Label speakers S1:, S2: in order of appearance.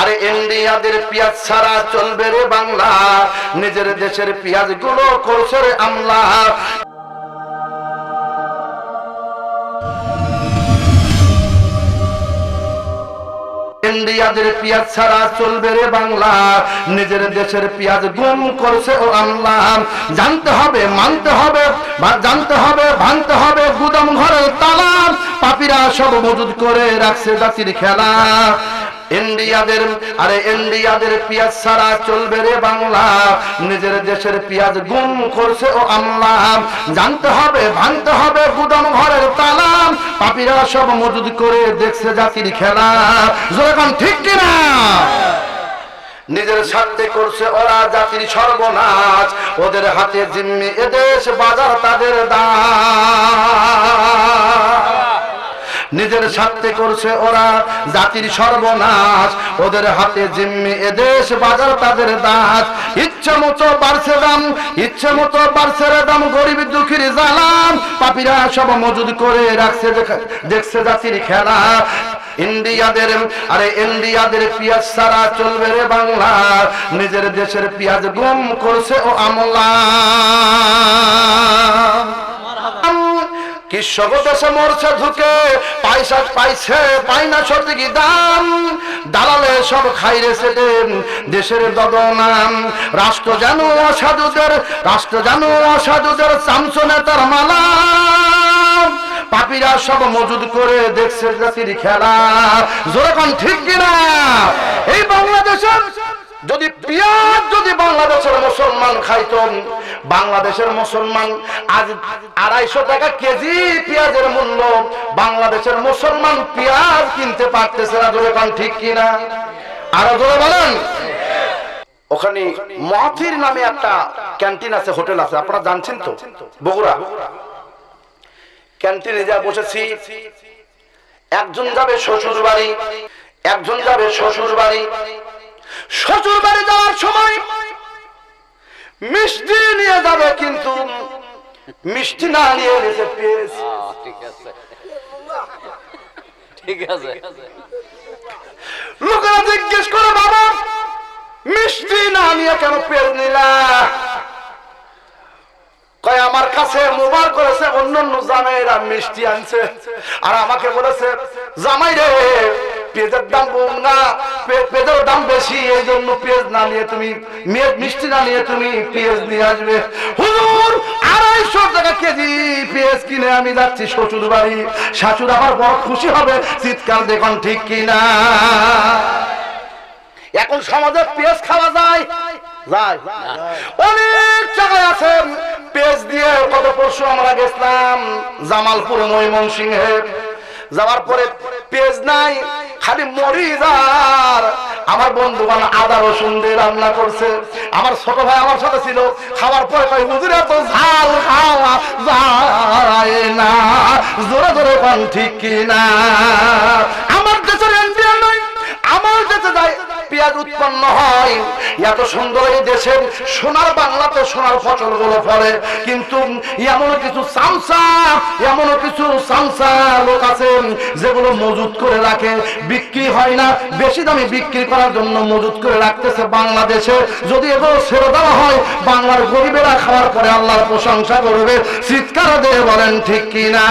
S1: আরে ইন্ডিয়াদের পেঁয়াজ ছাড়া চলবে রে বাংলা। নিজের দেশের পেঁয়াজগুলো করছে রে আমলা। ইন্ডিয়াদের পেঁয়াজ ছাড়া চলবে রে বাংলা। নিজের দেশের পেঁয়াজ গুম করছে ও আমলা। জানতে হবে, মানতে হবে জানতে হবে, ভাঙতে হবে, গুদাম ঘরের তালা। পাপিরা সব মজুদ করে রাখছে জাতির খেলা। ইন্ডিয়াদের, আরে ইন্ডিয়াদের পেঁয়াজ ছাড়া চলবে রে বাংলা। নিজের দেশের পেঁয়াজ গুম করছে ও আমলা জানতে হবে, ভাঙতে হবে গুদাম ঘরের তালা। পাপিরা সব মজুদ করে দেখছে জাতির খেলা। যেরকম ঠিক কিনা? নিজের স্বার্থে করছে ওরা জাতির সর্বনাশ। ওদের হাতে জিম্মি এদেশ বাজার তাদের দাস। নিজের স্বার্থে করছে ওরা জাতির সর্বনাশ। ওদের হাতে জিম্মি এদেশ, বাজার তাদের দাস। ইচ্ছে মতো বাড়ছে দাম, ইচ্ছে মতো বাড়ছে দাম, গরিব দুঃখীর জালাম পাপিরা সব মজুদ করে রাখছে দেখছে জাতির খেলা। ইন্ডিয়াদের, আরে ইন্ডিয়াদের পেঁয়াজ সারা চলবে রে বাংলা। নিজের দেশের পেঁয়াজ গুম করছে ও আমলা। মরছে ঢুকে পাইছে পাই না সত্যি দাম। দালালে সব দেশের দদনাম। রাষ্ট্র জানো অসাধুদের, রাষ্ট্র জানো অসাধুদের চামচ নেতার মালা। পাপিরা সব মজুদ করে দেখছে জাতির খেলা। যেরকম ঠিক কিনা? এই বাংলাদেশের যদি পেঁয়াজ যদি বাংলাদেশের মুসলমান খাইতন বাংলাদেশের মুসলমান আজ আড়াইশো টাকা কেজি পেঁয়াজের মূল্য, বাংলাদেশের মুসলমান পেঁয়াজ কিনতে পারতেছে না ধরে কান ঠিক কিনা? আরও ধরে বলেন। ওখানে মহাথির নামে একটা ক্যান্টিন আছে, হোটেল আছে, আপনারা জানছেন তো? বগুড়া। ক্যান্টিনে যা বসেছি, একজন যাবে শ্বশুর বাড়ি একজন যাবে শ্বশুর বাড়ি শ্বশুর বাড়ি যাওয়ার সময় মিষ্টি নিয়ে যাবে কিন্তু মিষ্টি না নিয়ে নিয়েছে পেঁয়াজ
S2: ঠিক আছে। ঠিক আছে।
S1: লোকেরা জিজ্ঞেস করে বাবা মিষ্টি না নিয়ে কেন পেঁয়াজ নিলা? কয় আমার কাছে মোবাইল করেছে অন্য অন্য জামাইরা মিষ্টি আনছে। আর আমাকে বলেছে জামাই রে পেঁয়াজের দাম কম না। পেঁয়াজের দাম বেশি এই জন্য পেঁয়াজ না নিয়ে তুমি মেয়ে মিষ্টি না নিয়ে তুমি পেঁয়াজ নিয়ে আসবে। হুজুর, আড়াইশো টাকা কেজি কিনে আমি যাচ্ছি বাড়ি। খুশি হবে দেখুন ঠিক এখন খাওয়া যায়? অনেক আছে দিয়ে পরশু আমরা গেছিলাম জামালপুর ময়মনসিংহে। যাওয়ার পরে পেঁয়াজ নাই খালি মরি আর আমার বন্ধু বান আদা রসুন দিয়ে রান্না করছে। আমার ছোট ভাই আমার সাথে ছিল। খাবার পরে কয়, হুজুর তো ঝাল খাওয়া যায় না। জোরে জোরে পান ঠিক কিনা? এত সুন্দর এই দেশের সোনার বাংলাতে সোনার ফসলগুলো ফলে কিন্তু এমন কিছু সামসা, এমন কিছু সামসা লোক আছে যেগুলো মজুত করে রাখে, বিক্রি হয় না। বেশি দামে বিক্রি করার জন্য মজুত করে রাখতেছে বাংলাদেশে। যদি এগুলো ছেড়ে দেওয়া হয়, বাংলার গরিবেরা খাওয়ার পরে আল্লাহর প্রশংসা করবে। চিৎকার দিয়ে বলেন, ঠিক কিনা?